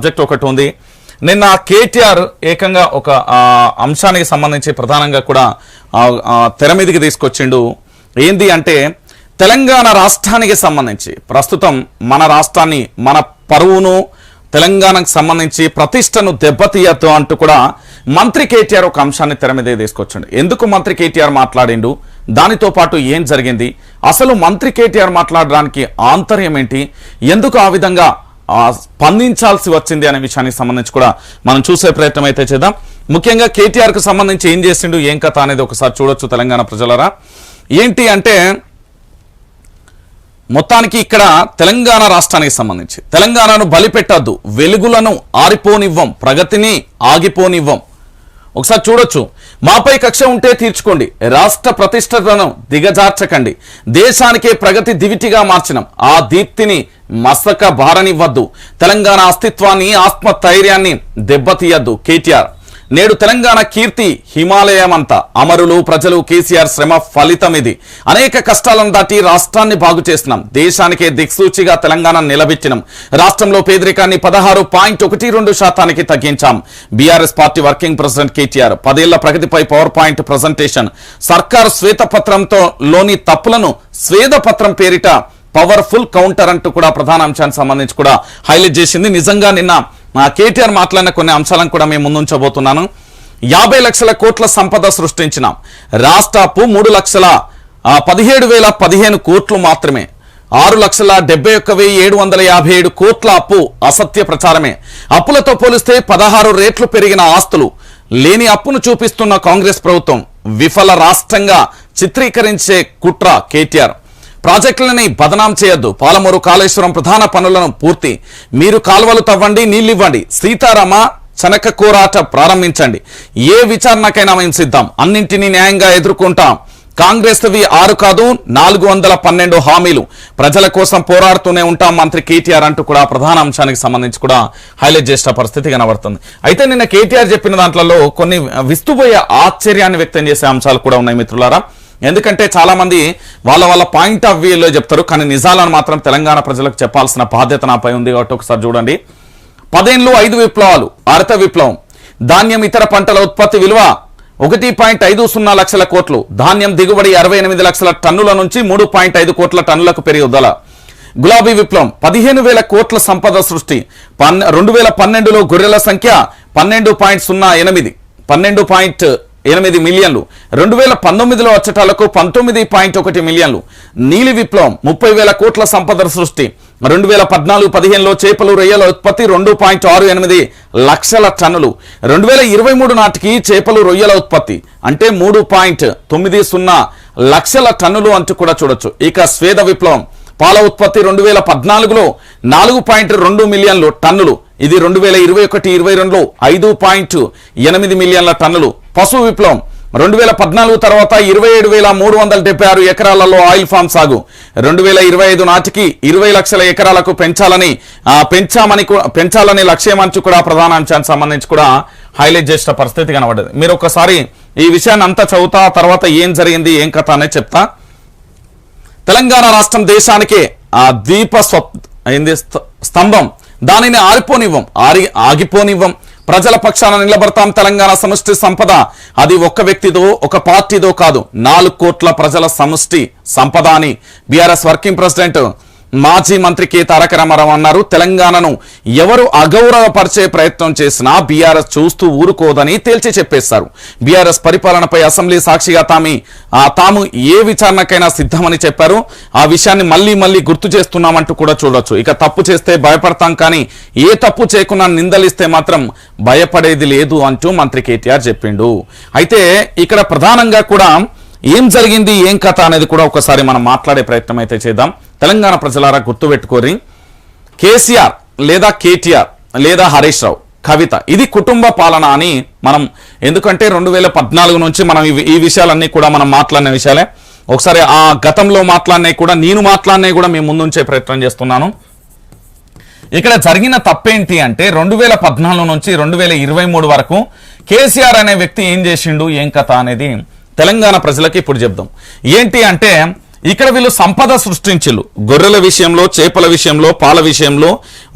Subject ఒకటి ఉంది. నిన్న కేటీఆర్ ఏకంగా ఒక అంశానికి సంబంధించి ప్రధానంగా కూడా తెర మీదకి తీసుకొచ్చిండు. ఏంది అంటే తెలంగాణ రాష్ట్రానికి సంబంధించి ప్రస్తుతం మన రాష్ట్రాన్ని మన పరువును తెలంగాణకు సంబంధించి ప్రతిష్టను దెబ్బతీయద్దు అంటూ కూడా మంత్రి కేటీఆర్ ఒక అంశాన్ని తెర మీద తీసుకొచ్చిండు. ఎందుకు మంత్రి కేటీఆర్ మాట్లాడిండు? దానితో పాటు ఏం జరిగింది? అసలు మంత్రి కేటీఆర్ మాట్లాడడానికి ఆంతర్యం ఏంటి? ఎందుకు ఆ విధంగా స్పందించాల్సి వచ్చింది అనే విషయానికి సంబంధించి కూడా మనం చూసే ప్రయత్నం అయితే చేద్దాం. ముఖ్యంగా కేటీఆర్కు సంబంధించి ఏం చేసిండు ఏం కథ అనేది ఒకసారి చూడొచ్చు తెలంగాణ ప్రజలరా. ఏంటి అంటే మొత్తానికి ఇక్కడ తెలంగాణ రాష్ట్రానికి సంబంధించి తెలంగాణను బలిపెట్టద్దు వెలుగులను ఆరిపోనివ్వం ప్రగతిని ఆగిపోనివ్వం. ఒకసారి చూడొచ్చు. మాపై కక్ష ఉంటే తీర్చుకోండి. రాష్ట్ర ప్రతిష్టతను దిగజార్చకండి. దేశానికే ప్రగతి దివిటిగా మార్చినం. ఆ దీప్తిని మస్తక భారనివ్వద్దు తెలంగాణ అస్తిత్వాన్ని ఆత్మధైర్యాన్ని దెబ్బతీయద్దు. కేటీఆర్ నేడు తెలంగాణ కీర్తి హిమాలయమంతా. అమరులు ప్రజలు కేసీఆర్ శ్రమ ఫలితం ఇది. అనేక కష్టాలను దాటి రాష్ట్రాన్ని బాగు చేసినాం. దేశానికే దిక్సూచిగా తెలంగాణ నిలబెట్టినాం. రాష్ట్రంలో పేదరికాన్ని పదహారు పాయింట్ ఒకటి రెండు శాతానికి తగ్గించాం. BRS party working president KTR పదేళ్ళ ప్రగతిపై పవర్ పాయింట్ ప్రజెంటేషన్. సర్కార్ శ్వేతపత్రంతో లోని తప్పులను స్వేదపత్రం పేరిట పవర్ఫుల్ కౌంటర్ అంటూ కూడా ప్రధాన అంశానికి సంబంధించి కూడా హైలైట్ చేసింది. నిజంగా నిన్న మా కేటీఆర్ మాట్లాడిన కొన్ని అంశాలను కూడా మేము ముందుంచబోతున్నాను. యాభై లక్షల కోట్ల సంపద సృష్టించినాం. రాష్ట్ర అప్పు మూడు లక్షల పదిహేడు వేల పదిహేను కోట్లు మాత్రమే. ఆరు లక్షల డెబ్బై ఒక్క వెయ్యి ఏడు వందల యాభై ఏడు కోట్ల అప్పు అసత్య ప్రచారమే. అప్పులతో పోలిస్తే పదహారు రేట్లు పెరిగిన ఆస్తులు లేని అప్పును చూపిస్తున్న కాంగ్రెస్ ప్రభుత్వం విఫల రాష్ట్రంగా చిత్రీకరించే కుట్ర కేటీఆర్. ప్రాజెక్టులని బదనాం చేయొద్దు. పాలమూరు కాళేశ్వరం ప్రధాన పనులను పూర్తి. మీరు కాలువలు తవ్వండి నీళ్ళివ్వండి సీతారామ చనక కూరాట ప్రారంభించండి. ఏ విచారణకైనా మేము సిద్ధం. అన్నింటినీ న్యాయంగా ఎదుర్కొంటాం. కాంగ్రెస్వి ఆరు కాదు నాలుగు వందల పన్నెండు హామీలు. ప్రజల కోసం పోరాడుతూనే ఉంటాం మంత్రి కేటీఆర్ అంటూ కూడా ప్రధాన అంశానికి సంబంధించి కూడా హైలైట్ చేసిన పరిస్థితి కనబడుతుంది. అయితే నిన్న కేటీఆర్ చెప్పిన దాంట్లో కొన్ని విస్తుపోయే ఆశ్చర్యాన్ని వ్యక్తం చేసే అంశాలు కూడా ఉన్నాయి మిత్రులారా. ఎందుకంటే చాలామంది వాళ్ళ వాళ్ళ పాయింట్ ఆఫ్ వ్యూలో చెప్తారు కానీ నిజాలను మాత్రం తెలంగాణ ప్రజలకు చెప్పాల్సిన బాధ్యత నాపై ఉంది కాబట్టి ఒకసారి చూడండి. పదేళ్ళు ఐదు విప్లవాలు హరిత విప్లవం. ధాన్యం ఇతర పంటల ఉత్పత్తి విలువ ఒకటి పాయింట్ ఐదు సున్నా లక్షల కోట్లు. ధాన్యం దిగుబడి అరవై ఎనిమిది లక్షల టన్నుల నుంచి మూడు పాయింట్ ఐదు కోట్ల టన్నులకు పెరుగుదల గులాబీ విప్లవం. పదిహేను వేల కోట్ల సంపద సృష్టి. పన్నె రెండు వేల పన్నెండులో గొర్రెల సంఖ్య పన్నెండు పాయింట్ సున్నా ఎనిమిది పన్నెండు పాయింట్ ఎనిమిది మిలియన్లు. రెండు వేల పంతొమ్మిదిలో వచ్చటాలకు పంతొమ్మిది పాయింట్ ఒకటి మిలియన్లు. నీలి విప్లవం ముప్పై వేల కోట్ల సంపద సృష్టి రెండు వేల పద్నాలుగు పదిహేనులో చేపలు రొయ్యల ఉత్పత్తి రెండు పాయింట్ ఆరు ఎనిమిది లక్షల టన్నులు. రెండు వేల ఇరవై మూడు నాటికి చేపలు రొయ్యల ఉత్పత్తి అంటే మూడు పాయింట్ తొమ్మిది సున్నా లక్షల టన్నులు అంటూ కూడా చూడొచ్చు. ఇక స్వేద విప్లవం పాల ఉత్పత్తి రెండు వేల పద్నాలుగులో నాలుగు పాయింట్ రెండు మిలియన్లు టన్నులు. ఇది రెండు వేల ఇరవై ఒకటి ఇరవై రెండులో ఐదు పాయింట్ ఎనిమిది మిలియన్ల టన్నులు. పశు విప్లవం. రెండు వేల పద్నాలుగు తర్వాత ఇరవై ఏడు వేల మూడు వందల డెబ్బై ఆరు ఎకరాలలో ఆయిల్ ఫామ్ సాగు. రెండు వేల ఇరవై ఐదు నాటికి ఇరవై లక్షల ఎకరాలకు పెంచాలని పెంచామని పెంచాలనే లక్ష్యం అంచు కూడా ప్రధాన అంశానికి సంబంధించి కూడా హైలైట్ చేసిన పరిస్థితి కనబడ్డది. మీరు ఒకసారి ఈ విషయాన్ని అంతా చదువుతా తర్వాత ఏం జరిగింది ఏం కథ అనేది చెప్తా. తెలంగాణ రాష్ట్రం దేశానికే ఆ దీప స్వప్ ఏంది స్తంభం. దానిని ఆరిపోనివ్వం. ఆరి ఆగిపోనివ్వం. ప్రజల పక్షాన నిలబడతాం తెలంగాణ సమష్టి సంపద. అది ఒక్క వ్యక్తిదో ఒక పార్టీదో కాదు. నాలుగు కోట్ల ప్రజల సమష్టి సంపద అని బీఆర్ఎస్ వర్కింగ్ ప్రెసిడెంట్ మాజీ మంత్రి కె తారక రామారావు అన్నారు తెలంగాణను ఎవరు అగౌరవపరిచే ప్రయత్నం చేసినా బీఆర్ఎస్ చూస్తూ ఊరుకోదని తేల్చి చెప్పేశారు. బీఆర్ఎస్ పరిపాలనపై అసెంబ్లీ సాక్షిగా తామి తాము ఏ విచారణకైనా సిద్ధమని చెప్పారు. ఆ విషయాన్ని మళ్ళీ మళ్ళీ గుర్తు చేస్తున్నామంటూ కూడా చూడొచ్చు. ఇక తప్పు చేస్తే భయపడతాం కానీ ఏ తప్పు చేయకుండా నిందలిస్తే మాత్రం భయపడేది లేదు అంటూ మంత్రి కేటీఆర్ చెప్పిండు. అయితే ఇక్కడ ప్రధానంగా కూడా ఏం జరిగింది ఏం కథ అనేది కూడా ఒకసారి మనం మాట్లాడే ప్రయత్నం అయితే చేద్దాం. తెలంగాణ ప్రజలారా గుర్తుపెట్టుకోరి కేసీఆర్ లేదా కేటీఆర్ లేదా హరీష్ రావు కవిత ఇది కుటుంబ పాలన అని మనం ఎందుకంటే రెండు వేల పద్నాలుగు నుంచి మనం ఈ విషయాలన్నీ కూడా మనం మాట్లాడిన విషయాలే. ఒకసారి ఆ గతంలో మాట్లాడినవి కూడా నేను మాట్లాడినవి కూడా మేము ముందుంచే ప్రయత్నం చేస్తున్నాను. ఇక్కడ జరిగిన తప్పేంటి అంటే రెండు వేల పద్నాలుగు నుంచి రెండు వేల ఇరవై మూడు వరకు కేసీఆర్ అనే వ్యక్తి ఏం చేసిండు ఏం కథ అనేది తెలంగాణ ప్రజలకి ఇప్పుడు చెప్దాం. ఏంటి అంటే ఇక్కడ వీళ్ళు సంపద సృష్టించలు గొర్రెల విషయంలో చేపల విషయంలో పాల విషయంలో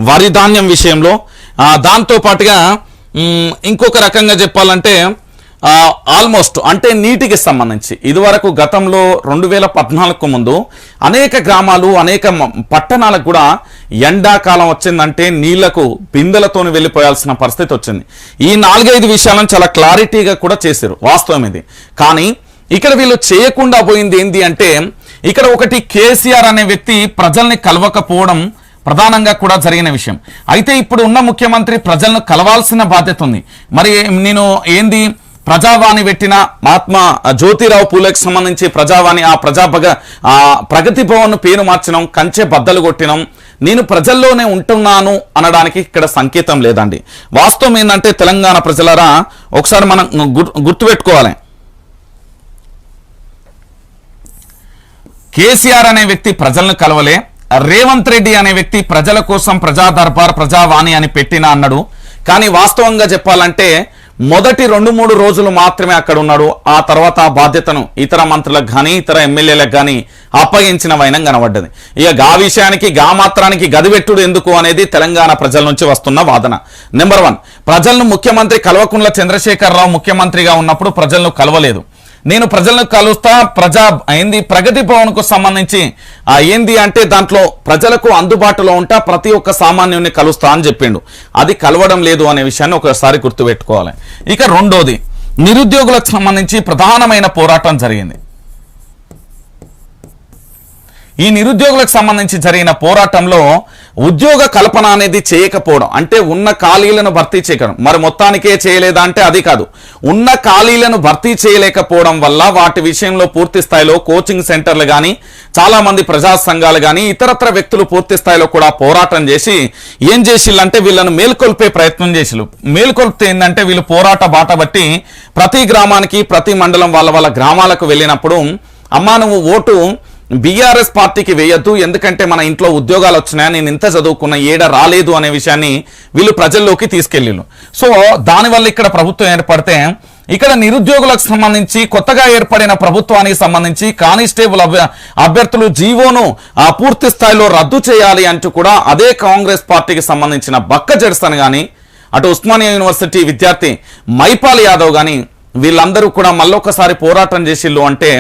వరి ధాన్యం విషయంలో. దాంతో పాటుగా ఇంకొక రకంగా చెప్పాలంటే ఆల్మోస్ట్ అంటే నీటికి సంబంధించి. ఇదివరకు గతంలో రెండు వేల పద్నాలుగు ముందు అనేక గ్రామాలు అనేక పట్టణాలకు కూడా ఎండాకాలం వచ్చిందంటే నీళ్ళకు బిందెలతోని వెళ్ళిపోయాల్సిన పరిస్థితి వచ్చింది. ఈ నాలుగైదు విషయాలను చాలా క్లారిటీగా కూడా చేశారు వాస్తవం ఇది. కానీ ఇక్కడ వీళ్ళు చేయకుండా పోయింది ఏంటి అంటే ఇక్కడ ఒకటి కేసీఆర్ అనే వ్యక్తి ప్రజల్ని కలవకపోవడం ప్రధానంగా కూడా జరిగిన విషయం. అయితే ఇప్పుడు ఉన్న ముఖ్యమంత్రి ప్రజలను కలవాల్సిన బాధ్యత ఉంది. మరి నేను ఏంది? ప్రజావాణి పెట్టిన మహాత్మా జ్యోతిరావు పూలేకి సంబంధించి ప్రజావాణి ఆ ప్రజాభగ ఆ ప్రగతి భవన్ పేరు మార్చడం కంచె బద్దలు కొట్టినాం. నేను ప్రజల్లోనే ఉంటున్నాను అనడానికి ఇక్కడ సంకేతం లేదండి. వాస్తవం ఏంటంటే తెలంగాణ ప్రజలరా ఒకసారి మనం గుర్తుపెట్టుకోవాలి. కేసీఆర్ అనే వ్యక్తి ప్రజలను కలవలే రేవంత్ రెడ్డి అనే వ్యక్తి ప్రజల కోసం ప్రజా దర్బార్ ప్రజావాణి అని పెట్టిన అన్నాడు. కానీ వాస్తవంగా చెప్పాలంటే మొదటి రెండు మూడు రోజులు మాత్రమే అక్కడ ఉన్నాడు. ఆ తర్వాత ఆ బాధ్యతను ఇతర మంత్రులకు కానీ ఇతర ఎమ్మెల్యేలకు కానీ అప్పగించిన వైనం కనబడ్డది. ఇక గా విషయానికి గా మాత్రానికి గదివెట్టుడు ఎందుకు అనేది తెలంగాణ ప్రజల నుంచి వస్తున్న వాదన. నెంబర్ వన్ ప్రజలను ముఖ్యమంత్రి కల్వకుంట్ల చంద్రశేఖరరావు ముఖ్యమంత్రిగా ఉన్నప్పుడు ప్రజలను కలవలేదు. నేను ప్రజలను కలుస్తా ప్రజా అయింది ప్రగతి భవన్కు సంబంధించి ఏంది అంటే దాంట్లో ప్రజలకు అందుబాటులో ఉంటా ప్రతి ఒక్క సామాన్యుని కలుస్తా అని చెప్పిండు. అది కలవడం లేదు అనే విషయాన్ని ఒకసారి గుర్తుపెట్టుకోవాలి. ఇక రెండోది నిరుద్యోగులకు సంబంధించి ప్రధానమైన పోరాటం జరిగింది. ఈ నిరుద్యోగులకు సంబంధించి జరిగిన పోరాటంలో ఉద్యోగ కల్పన అనేది చేయకపోవడం అంటే ఉన్న ఖాళీలను భర్తీ చేయడం మరి మొత్తానికే చేయలేదా అంటే అది కాదు. ఉన్న ఖాళీలను భర్తీ చేయలేకపోవడం వల్ల వాటి విషయంలో పూర్తి స్థాయిలో కోచింగ్ సెంటర్లు కానీ చాలా మంది ప్రజా సంఘాలు కానీ ఇతరత్ర వ్యక్తులు పూర్తి స్థాయిలో కూడా పోరాటం చేసి ఏం చేసిల్లంటే వీళ్ళను మేల్కొల్పే ప్రయత్నం చేసిల్లు మేల్కొల్పితే ఏంటంటే వీళ్ళు పోరాట బాట బట్టి ప్రతి గ్రామానికి ప్రతి మండలం వాళ్ళ వాళ్ళ గ్రామాలకు వెళ్ళినప్పుడు అమ్మా నువ్వు ఓటు బీఆర్ఎస్ పార్టీకి వేయద్దు ఎందుకంటే మన ఇంట్లో ఉద్యోగాలు వచ్చినాయి నేను ఇంత చదువుకున్న ఏడ రాలేదు అనే విషయాన్ని వీళ్ళు ప్రజల్లోకి తీసుకెళ్ళిళ్ళు. సో దానివల్ల ఇక్కడ ప్రభుత్వం ఏర్పడితే ఇక్కడ నిరుద్యోగులకు సంబంధించి కొత్తగా ఏర్పడిన ప్రభుత్వానికి సంబంధించి కానిస్టేబుల్ అభ్య అభ్యర్థులు జీవోను ఆ పూర్తి స్థాయిలో రద్దు చేయాలి అంటూ కూడా అదే కాంగ్రెస్ పార్టీకి సంబంధించిన బక్క జడ్సన్ కానీ అటు ఉస్మానియా యూనివర్సిటీ విద్యార్థి మైపాల్ యాదవ్ కానీ వీళ్ళందరూ కూడా మళ్ళొకసారి పోరాటం చేసిళ్ళు అంటే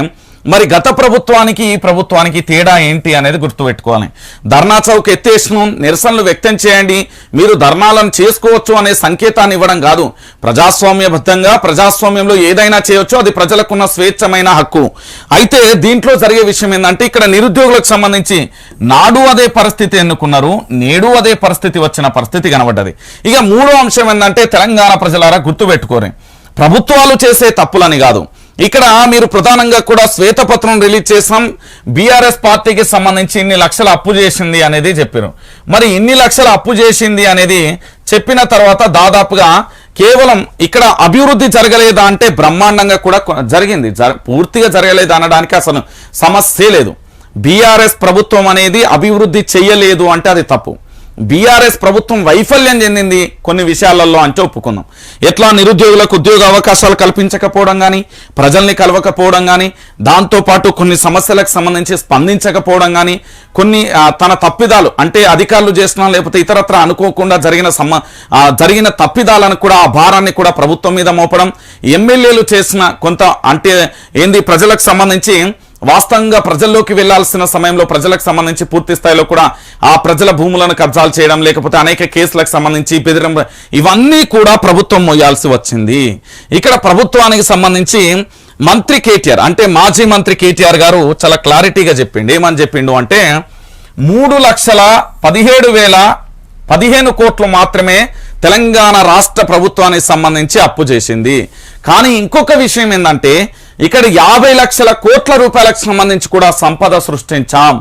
మరి గత ప్రభుత్వానికి ఈ ప్రభుత్వానికి తేడా ఏంటి అనేది గుర్తుపెట్టుకోవాలి. ధర్నా చౌక్ ఎత్తేసినాం నిరసనలు వ్యక్తం చేయండి. మీరు ధర్నాలను చేసుకోవచ్చు అనే సంకేతాన్ని ఇవ్వడం కాదు. ప్రజాస్వామ్యబద్ధంగా ప్రజాస్వామ్యంలో ఏదైనా చేయొచ్చు. అది ప్రజలకున్న స్వేచ్ఛమైన హక్కు. అయితే దీంట్లో జరిగే విషయం ఏంటంటే ఇక్కడ నిరుద్యోగులకు సంబంధించి నాడు అదే పరిస్థితి ఎన్నుకున్నారు. నేడు అదే పరిస్థితి వచ్చిన పరిస్థితి కనబడ్డది. ఇక మూడో అంశం ఏంటంటే తెలంగాణ ప్రజలారా గుర్తుపెట్టుకోరే. ప్రభుత్వాలు చేసే తప్పులని కాదు. ఇక్కడ మీరు ప్రధానంగా కూడా శ్వేతపత్రం రిలీజ్ చేసాం బీఆర్ఎస్ పార్టీకి సంబంధించి ఇన్ని లక్షల అప్పు చేసింది అనేది చెప్పారు. మరి ఇన్ని లక్షల అప్పు చేసింది అనేది చెప్పిన తర్వాత దాదాపుగా కేవలం ఇక్కడ అభివృద్ధి జరగలేదా అంటే బ్రహ్మాండంగా కూడా జరిగింది. పూర్తిగా జరగలేదు అనడానికి అసలు సమస్యే లేదు. బీఆర్ఎస్ ప్రభుత్వం అనేది అభివృద్ధి చెయ్యలేదు అంటే అది తప్పు. బీఆర్ఎస్ ప్రభుత్వం వైఫల్యం చెందింది కొన్ని విషయాలలో అంటే ఒప్పుకుందాం. ఎట్లా నిరుద్యోగులకు ఉద్యోగ అవకాశాలు కల్పించకపోవడం కానీ ప్రజల్ని కలవకపోవడం కానీ దాంతోపాటు కొన్ని సమస్యలకు సంబంధించి స్పందించకపోవడం కానీ కొన్ని తన తప్పిదాలు అంటే అధికారులు చేసినా లేకపోతే ఇతరత్ర అనుకోకుండా జరిగిన సమ జరిగిన తప్పిదాలను కూడా ఆ భారాన్ని కూడా ప్రభుత్వం మీద మోపడం ఎమ్మెల్యేలు చేసిన కొంత అంటే ఏంది ప్రజలకు సంబంధించి వాస్తవంగా ప్రజల్లోకి వెళ్ళాల్సిన సమయంలో ప్రజలకు సంబంధించి పూర్తి స్థాయిలో కూడా ఆ ప్రజల భూములను కబ్జాలు చేయడం లేకపోతే అనేక కేసులకు సంబంధించి బెదిరం ఇవన్నీ కూడా ప్రభుత్వం మోయాల్సి వచ్చింది. ఇక్కడ ప్రభుత్వానికి సంబంధించి మంత్రి కేటీఆర్ అంటే మాజీ మంత్రి కేటీఆర్ గారు చాలా క్లారిటీగా చెప్పిండు. ఏమని చెప్పిండు అంటే మూడు లక్షల పదిహేడు వేల పదిహేను కోట్లు మాత్రమే తెలంగాణ రాష్ట్ర ప్రభుత్వానికి సంబంధించి అప్పు చేసింది. కానీ ఇంకొక విషయం ఏంటంటే ఇక్కడ యాభై లక్షల కోట్ల రూపాయలకు సంబంధించి కూడా సంపద సృష్టించాం.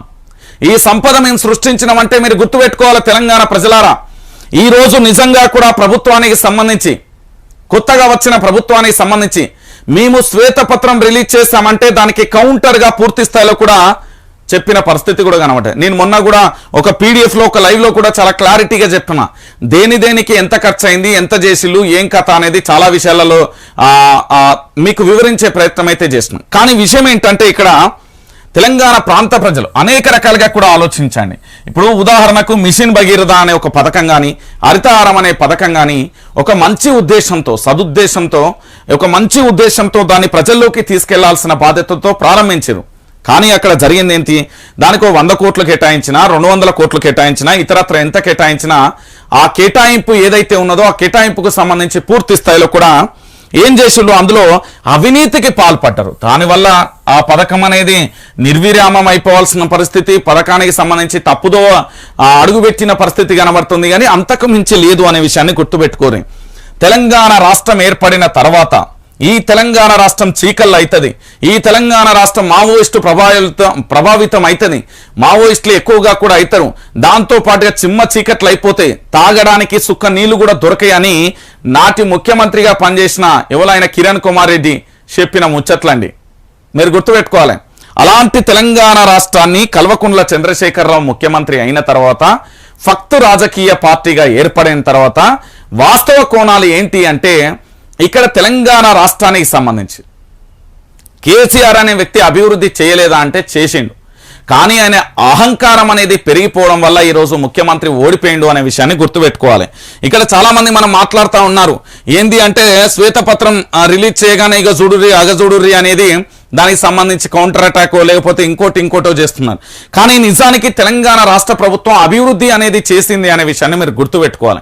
ఈ సంపద మేము సృష్టించినామంటే మీరు గుర్తుపెట్టుకోవాలి తెలంగాణ ప్రజలారా. ఈ రోజు నిజంగా కూడా ప్రభుత్వానికి సంబంధించి కొత్తగా వచ్చిన ప్రభుత్వానికి సంబంధించి మేము శ్వేతపత్రం రిలీజ్ చేశామంటే దానికి కౌంటర్గా పూర్తి స్థాయిలో కూడా చెప్పిన పరిస్థితి కూడా కనబడ్డాయి. నేను మొన్న కూడా ఒక పీడిఎఫ్లో ఒక లైవ్లో కూడా చాలా క్లారిటీగా చెప్తున్నా దేని దేనికి ఎంత ఖర్చు అయింది ఎంత చేసిల్లు ఏం కథ అనేది చాలా విషయాలలో మీకు వివరించే ప్రయత్నం అయితే చేస్తున్నాం. కానీ విషయం ఏంటంటే ఇక్కడ తెలంగాణ ప్రాంత ప్రజలు అనేక రకాలుగా కూడా ఆలోచించండి. ఇప్పుడు ఉదాహరణకు మిషన్ భగీరథ అనే ఒక పథకం కానీ హరితహారం అనే పథకం కానీ ఒక మంచి ఉద్దేశంతో సదుద్దేశంతో ఒక మంచి ఉద్దేశంతో దాన్ని ప్రజల్లోకి తీసుకెళ్ళాల్సిన బాధ్యతతో ప్రారంభించారు. కానీ అక్కడ జరిగింది ఏంటి దానికి వంద కోట్లు కేటాయించినా రెండు వందల కోట్లు కేటాయించినా ఇతరత్ర ఎంత కేటాయించినా ఆ కేటాయింపు ఏదైతే ఉన్నదో ఆ కేటాయింపుకు సంబంధించి పూర్తి స్థాయిలో కూడా ఏం చేసిండ్రు అందులో అవినీతికి పాల్పడ్డారు. దానివల్ల ఆ పథకం అనేది నిర్విరామం అయిపోవాల్సిన పరిస్థితి పథకానికి సంబంధించి తప్పుదో ఆ అడుగుపెట్టిన పరిస్థితి కనబడుతుంది. కానీ అంతకు మించి లేదు అనే విషయాన్ని గుర్తుపెట్టుకోరు. తెలంగాణ రాష్ట్రం ఏర్పడిన తర్వాత ఈ తెలంగాణ రాష్ట్రం చీకల్ అవుతుంది ఈ తెలంగాణ రాష్ట్రం మావోయిస్టు ప్రభావితం ప్రభావితం అవుతుంది మావోయిస్టులు ఎక్కువగా కూడా అవుతారు దాంతో పాటుగా చిమ్మ చీకట్లు అయిపోతే తాగడానికి సుక్క నీళ్ళు కూడా దొరకాయని నాటి ముఖ్యమంత్రిగా పనిచేసిన ఎవరైన కిరణ్ కుమార్ రెడ్డి చెప్పిన ముచ్చట్లండి. మీరు గుర్తుపెట్టుకోవాలి. అలాంటి తెలంగాణ రాష్ట్రాన్ని కల్వకుండ్ల చంద్రశేఖరరావు ముఖ్యమంత్రి అయిన తర్వాత ఫక్తు రాజకీయ పార్టీగా ఏర్పడిన తర్వాత వాస్తవ కోణాలు ఏంటి అంటే ఇక్కడ తెలంగాణ రాష్ట్రానికి సంబంధించి కేసీఆర్ అనే వ్యక్తి అభివృద్ధి చేయలేదా అంటే చేసిండు. కానీ ఆయన అహంకారం అనేది పెరిగిపోవడం వల్ల ఈరోజు ముఖ్యమంత్రి ఓడిపోయిండు అనే విషయాన్ని గుర్తుపెట్టుకోవాలి. ఇక్కడ చాలామంది మనం మాట్లాడుతూ ఉన్నారు. ఏంది అంటే శ్వేతపత్రం రిలీజ్ చేయగానే ఇక చూడుర్రి అగజుడుర్రి అనేది దానికి సంబంధించి కౌంటర్ అటాక్ లేకపోతే ఇంకోటి ఇంకోటో చేస్తున్నారు. కానీ నిజానికి తెలంగాణ రాష్ట్ర ప్రభుత్వం అభివృద్ధి అనేది చేసింది అనే విషయాన్ని మీరు గుర్తుపెట్టుకోవాలి.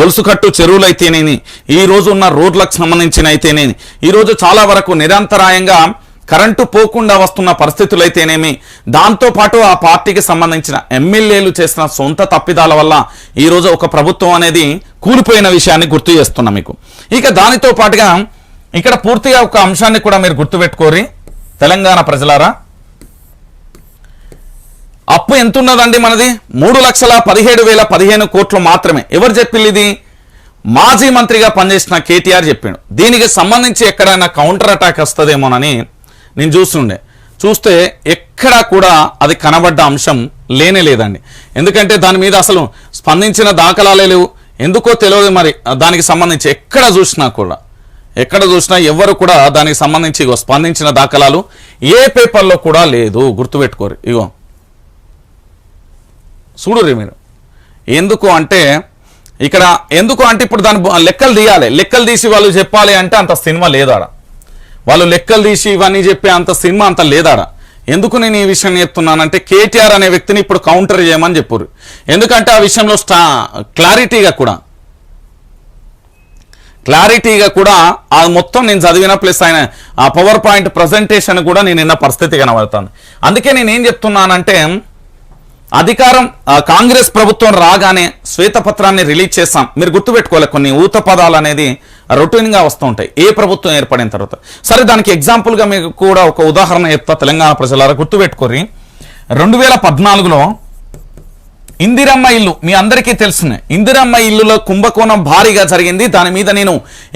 గొలుసుకట్టు చెరువులు అయితేనేని ఈ ఉన్న రోడ్లకు సంబంధించిన అయితేనేని ఈ రోజు చాలా వరకు నిరంతరాయంగా కరెంటు పోకుండా వస్తున్న పరిస్థితులు అయితేనేమి దాంతో పాటు ఆ పార్టీకి సంబంధించిన ఎమ్మెల్యేలు చేసిన సొంత తప్పిదాల వల్ల ఈ రోజు ఒక ప్రభుత్వం అనేది కూలిపోయిన విషయాన్ని గుర్తు చేస్తున్నా మీకు. ఇక దానితో పాటుగా ఇక్కడ పూర్తిగా ఒక అంశాన్ని కూడా మీరు గుర్తుపెట్టుకోరి తెలంగాణ ప్రజలారా అప్పు ఎంత ఉన్నదండి మనది? మూడు లక్షల పదిహేడు వేల పదిహేను కోట్లు మాత్రమే. ఎవరు చెప్పింది ఇది? మాజీ మంత్రిగా పనిచేసిన కేటీఆర్ చెప్పాడు. దీనికి సంబంధించి ఎక్కడైనా కౌంటర్ అటాక్ వస్తుందేమోనని నేను చూస్తుండే. చూస్తే ఎక్కడా కూడా అది కనబడ్డ అంశం లేనే లేదండి. ఎందుకంటే దాని మీద అసలు స్పందించిన దాఖలాలే లేవు. ఎందుకో తెలియదు మరి దానికి సంబంధించి ఎక్కడ చూసినా కూడా. ఎక్కడ చూసినా ఎవరు కూడా దానికి సంబంధించి ఇగో స్పందించిన దాఖలాలు ఏ పేపర్లో కూడా లేదు. గుర్తుపెట్టుకోరు. ఇగో. చూడుర్రి మీరు. ఎందుకు అంటే ఇక్కడ ఎందుకు అంటే ఇప్పుడు దాని లెక్కలు తీయాలి. లెక్కలు తీసి వాళ్ళు చెప్పాలి అంటే అంత సినిమా లేదాడ. వాళ్ళు లెక్కలు తీసి ఇవన్నీ చెప్పే అంత సినిమా అంత లేదాడ. ఎందుకు నేను ఈ విషయం చెప్తున్నానంటే కేటీఆర్ అనే వ్యక్తిని ఇప్పుడు కౌంటర్ చేయమని చెప్పారు ఎందుకంటే ఆ విషయంలో స్టా క్లారిటీగా కూడా. క్లారిటీగా కూడా ఆ మొత్తం నేను చదివిన ప్లస్ ఆయన ఆ పవర్ పాయింట్ ప్రజెంటేషన్ కూడా నేను నిన్న పరిస్థితి కనబడుతుంది అందుకే నేను ఏం చెప్తున్నానంటే అధికారం కాంగ్రెస్ ప్రభుత్వం రాగానే శ్వేతపత్రాన్ని రిలీజ్ చేస్తాం. మీరు గుర్తుపెట్టుకోవాలి కొన్ని ఊత పదాలు అనేది రొటీన్గా వస్తూ ఉంటాయి. ఏ ప్రభుత్వం ఏర్పడిన తర్వాత. సరే దానికి ఎగ్జాంపుల్గా మీకు కూడా ఒక ఉదాహరణ చెప్తా తెలంగాణ ప్రజలారా గుర్తుపెట్టుకోరి రెండు వేల పద్నాలుగులో ఇందిరమ్మ ఇల్లు మీ అందరికీ తెలుసునే. ఇందిరమ్మ ఇల్లులో కుంభకోణం భారీగా జరిగింది. దాని మీద నేను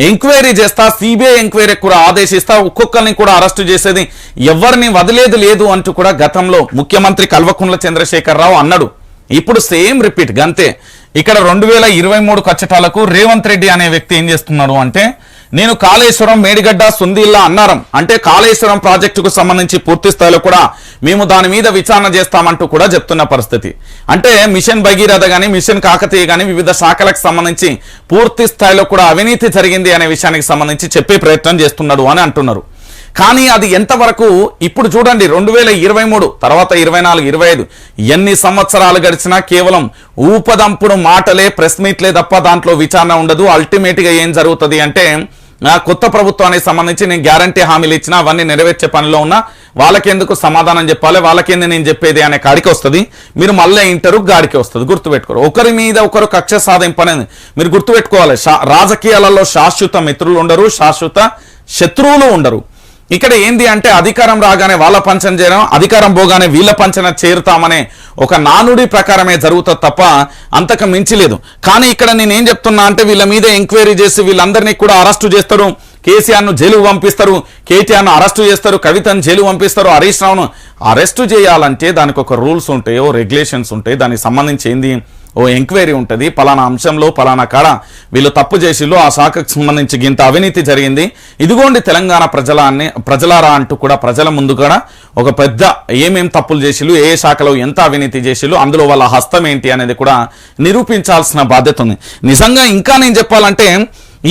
ఎంక్వైరీ చేస్తా సిబిఐ ఎంక్వైరీ కూడా ఆదేశిస్తా ఒక్కొక్కరిని కూడా అరెస్టు చేసేది ఎవరిని వదిలేదు లేదు అంటూ కూడా గతంలో ముఖ్యమంత్రి కల్వకుంట్ల చంద్రశేఖరరావు అన్నాడు. ఇప్పుడు సేమ్ రిపీట్ గంతే. ఇక్కడ రెండు వేల ఇరవై మూడు కచ్చటాలకు రేవంత్ రెడ్డి అనే వ్యక్తి ఏం చేస్తున్నాడు అంటే నేను కాళేశ్వరం మేడిగడ్డ సుందిల్లా అన్నారం. అంటే కాళేశ్వరం ప్రాజెక్టుకు సంబంధించి పూర్తి స్థాయిలో కూడా మేము దాని మీద విచారణ చేస్తామంటూ కూడా చెప్తున్న పరిస్థితి. అంటే మిషన్ భగీరథ కానీ మిషన్ కాకతీయ కానీ వివిధ శాఖలకు సంబంధించి పూర్తి స్థాయిలో కూడా అవినీతి జరిగింది అనే విషయానికి సంబంధించి చెప్పే ప్రయత్నం చేస్తున్నాడు అని అంటున్నారు. కానీ అది ఎంతవరకు ఇప్పుడు చూడండి రెండు వేల ఇరవై మూడు తర్వాత ఇరవై నాలుగు ఇరవై ఐదు ఎన్ని సంవత్సరాలు గడిచినా కేవలం ఊపదంపుడు మాటలే ప్రెస్ మీట్లే తప్ప దాంట్లో విచారణ ఉండదు. అల్టిమేట్గా ఏం జరుగుతుంది అంటే కొత్త ప్రభుత్వానికి సంబంధించి నేను గ్యారంటీ హామీలు ఇచ్చినా అవన్నీ నెరవేర్చే పనిలో ఉన్నా వాళ్ళకెందుకు సమాధానం చెప్పాలి? వాళ్ళకేంది నేను చెప్పేది అనే కాడికి వస్తుంది. మీరు మళ్ళీ ఇంటరు గాడికి వస్తుంది. గుర్తుపెట్టుకోరు. ఒకరి మీద ఒకరు కక్ష సాధింపు అనేది మీరు గుర్తుపెట్టుకోవాలి. శా- రాజకీయాలలో శాశ్వత మిత్రులు ఉండరు శాశ్వత శత్రువులు ఉండరు. ఇక్కడ ఏంది అంటే అధికారం రాగానే వాళ్ళ పంచన చేయడం అధికారం పోగానే వీళ్ళ పంచన చేరుతామనే ఒక నానుడి ప్రకారమే జరుగుతుంది తప్ప అంతకు మించి లేదు. కానీ ఇక్కడ నేను ఏం చెప్తున్నా అంటే వీళ్ళ మీద ఎంక్వైరీ చేసి వీళ్ళందరినీ కూడా అరెస్టు చేస్తారు. కేసీఆర్ను జైలుకు పంపిస్తారు. కేటీఆర్ను అరెస్టు చేస్తారు. కవితను జైలు పంపిస్తారు. హరీష్ రావును అరెస్టు చేయాలంటే దానికి ఒక రూల్స్ ఉంటాయో రెగ్యులేషన్స్ ఉంటాయి దానికి సంబంధించి ఏంది ఓ ఎంక్వైరీ ఉంటుంది. పలానా అంశంలో పలానా కాడ వీళ్ళు తప్పు చేసిళ్ళు ఆ శాఖకు సంబంధించి ఇంత అవినీతి జరిగింది. ఇదిగోండి తెలంగాణ ప్రజలాన్ని ప్రజలారా అంటూ కూడా ప్రజల ముందు కూడా ఒక పెద్ద ఏమేం తప్పులు చేసిళ్ళు ఏ శాఖలో ఎంత అవినీతి చేసిళ్ళు అందులో వాళ్ళ హస్తం ఏంటి అనేది కూడా నిరూపించాల్సిన బాధ్యత ఉంది. నిజంగా ఇంకా నేను చెప్పాలంటే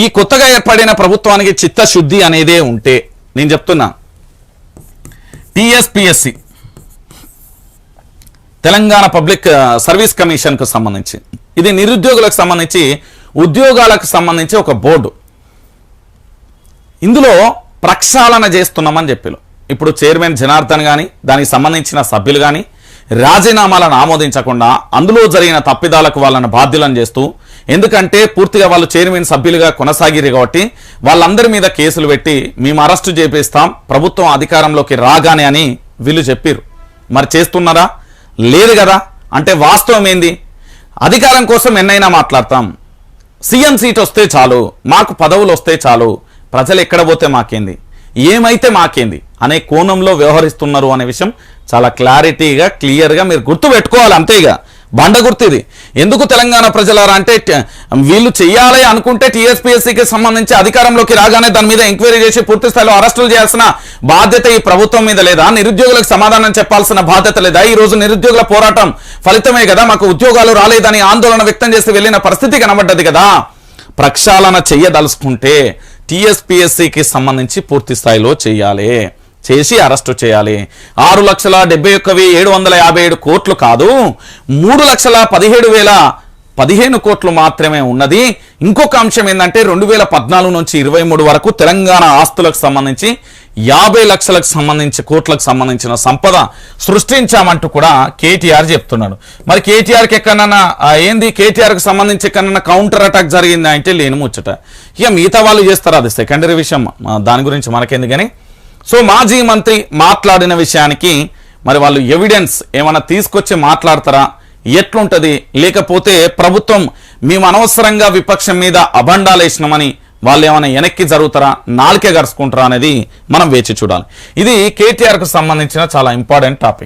ఈ కొత్తగా ఏర్పడిన ప్రభుత్వానికి చిత్తశుద్ధి అనేదే ఉంటే నేను చెప్తున్నా. టిఎస్పిఎస్సి తెలంగాణ పబ్లిక్ సర్వీస్ కమిషన్కు సంబంధించి. ఇది నిరుద్యోగులకు సంబంధించి ఉద్యోగాలకు సంబంధించి ఒక బోర్డు. ఇందులో ప్రక్షాళన చేస్తున్నామని చెప్పారు. ఇప్పుడు చైర్మన్ జనార్దన్ కానీ దానికి సంబంధించిన సభ్యులు కానీ రాజీనామాలను ఆమోదించకుండా అందులో జరిగిన తప్పిదాలకు వాళ్ళను బాధ్యులను చేస్తూ ఎందుకంటే పూర్తిగా వాళ్ళు చైర్మన్ సభ్యులుగా కొనసాగిరు కాబట్టి వాళ్ళందరి మీద కేసులు పెట్టి మేము అరెస్టు చేపిస్తాం ప్రభుత్వం అధికారంలోకి రాగానే అని వీళ్ళు చెప్పారు మరి చేస్తున్నారా? లేదు కదా? అంటే వాస్తవం ఏంది? అధికారం కోసం ఎన్నైనా మాట్లాడతాం. సీఎం సీట్ వస్తే చాలు మాకు పదవులు వస్తే చాలు ప్రజలు ఎక్కడ పోతే మాకేంది? ఏమైతే మాకేంది? అనే కోణంలో వ్యవహరిస్తున్నారు అనే విషయం చాలా క్లారిటీగా క్లియర్గా మీరు గుర్తు పెట్టుకోవాలి అంతేగా. బండ ఇది. ఎందుకు తెలంగాణ ప్రజలారా అంటే వీళ్ళు చేయాలి అనుకుంటే టీఎస్పీఎస్సీకి సంబంధించి అధికారంలోకి రాగానే దాని మీద ఎంక్వైరీ చేసి పూర్తి స్థాయిలో అరెస్టులు చేయాల్సిన బాధ్యత ఈ ప్రభుత్వం మీద లేదా? నిరుద్యోగులకు సమాధానం చెప్పాల్సిన బాధ్యత లేదా? ఈ రోజు నిరుద్యోగుల పోరాటం ఫలితమే కదా? మాకు ఉద్యోగాలు రాలేదని ఆందోళన వ్యక్తం చేసి వెళ్ళిన పరిస్థితి కనబడ్డది కదా? ప్రక్షాళన చెయ్యదలుచుకుంటే టీఎస్పీఎస్సీకి సంబంధించి పూర్తి స్థాయిలో చేయాలి చేసి అరెస్టు చేయాలి. ఆరు లక్షల డెబ్బై ఒక్కవి ఏడు వందల యాభై ఏడు కోట్లు కాదు మూడు లక్షల పదిహేడు వేల పదిహేను కోట్లు మాత్రమే ఉన్నది. ఇంకొక అంశం ఏంటంటే రెండు వేల పద్నాలుగు నుంచి ఇరవై మూడు వరకు తెలంగాణ ఆస్తులకు సంబంధించి యాభై లక్షలకు సంబంధించి కోట్లకు సంబంధించిన సంపద సృష్టించామంటూ కూడా కేటీఆర్ చెప్తున్నాడు. మరి కేటీఆర్కి ఎక్కడన్నా ఏంది? కేటీఆర్కి సంబంధించి ఎక్కడన్నా కౌంటర్ అటాక్ జరిగిందా అంటే లేని ముచ్చట. ఇక మిగతా వాళ్ళు చేస్తారు అది సెకండరీ విషయం. దాని గురించి మనకేంది కానీ సో మాజీ మంత్రి మాట్లాడిన విషయానికి మరి వాళ్ళు ఎవిడెన్స్ ఏమైనా తీసుకొచ్చి మాట్లాడతారా? ఎట్లుంటది? లేకపోతే ప్రభుత్వం మేము అనవసరంగా విపక్షం మీద అభండాలు వేసినామని వాళ్ళు ఏమైనా వెనక్కి జరుగుతారా? నాలుకే గరుచుకుంటారా అనేది మనం వేచి చూడాలి. ఇది కేటీఆర్కు సంబంధించిన చాలా ఇంపార్టెంట్ టాపిక్.